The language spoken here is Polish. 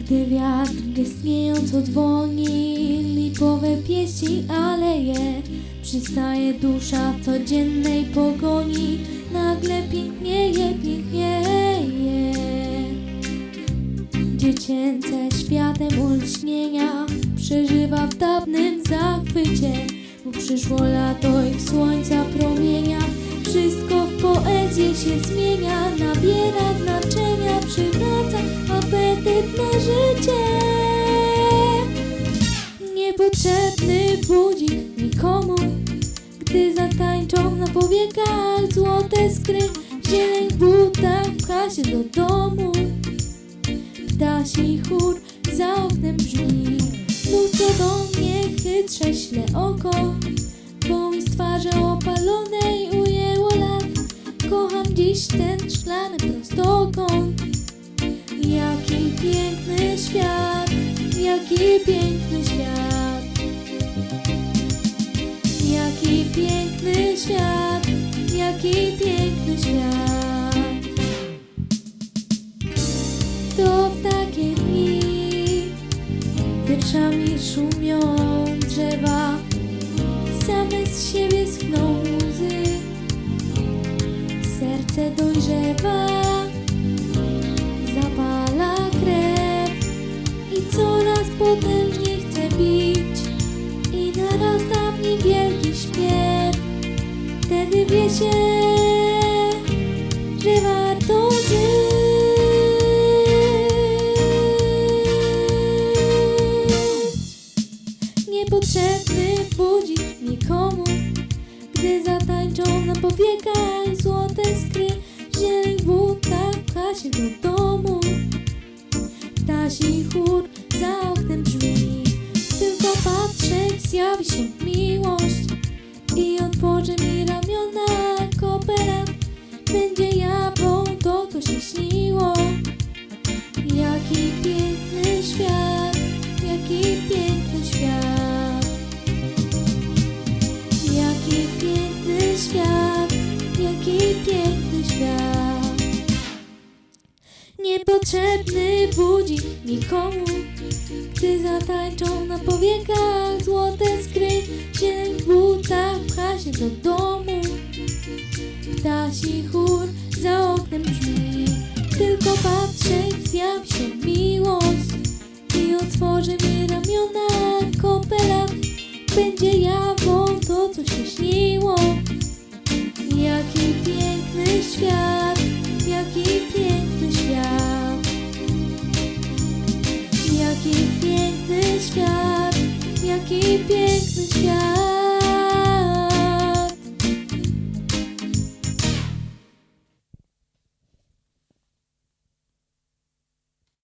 Gdy wiatr gestniejąco dzwoni Lipowe pieści aleje Przystaje dusza w codziennej pogoni. Nagle pięknieje, pięknieje. Dziecięce światem olśnienia Przeżywa w dawnym zachwycie. Bo przyszło lato i słońca promienia. Wszystko w poezję się zmienia. Nabiera znaczenia Przywraca apetyt na życie. Niepotrzebny budzik nikomu Gdy zatańczą na powiekach Złote skry Zieleń w pcha się do domu. Ptasi chór za oknem brzmi Lustro do mnie chytrze śle oko. Bo mi z twarzy opalonej ujęło lat Kocham dziś ten szklany prostokąt. Jaki piękny świat Jaki piękny świat Wierszami szumią drzewa. Same z siebie powiekach złote skry, w butach pcha się do domu. Ptasi chór za oknem brzmi, tylko patrzeć zjawi się miłość i otworzy mi ramiona Niepotrzebny budzik nikomu, gdy zatańczą na powiekach złote skry, zieleń w butach pcha się do domu. Ptasi chór za oknem brzmi. Tylko patrzeć zjawi się miłość. I otworzy mi ramiona kopela Będzie jawą to, co się śniło Jaki piękny świat Jaki piękny świat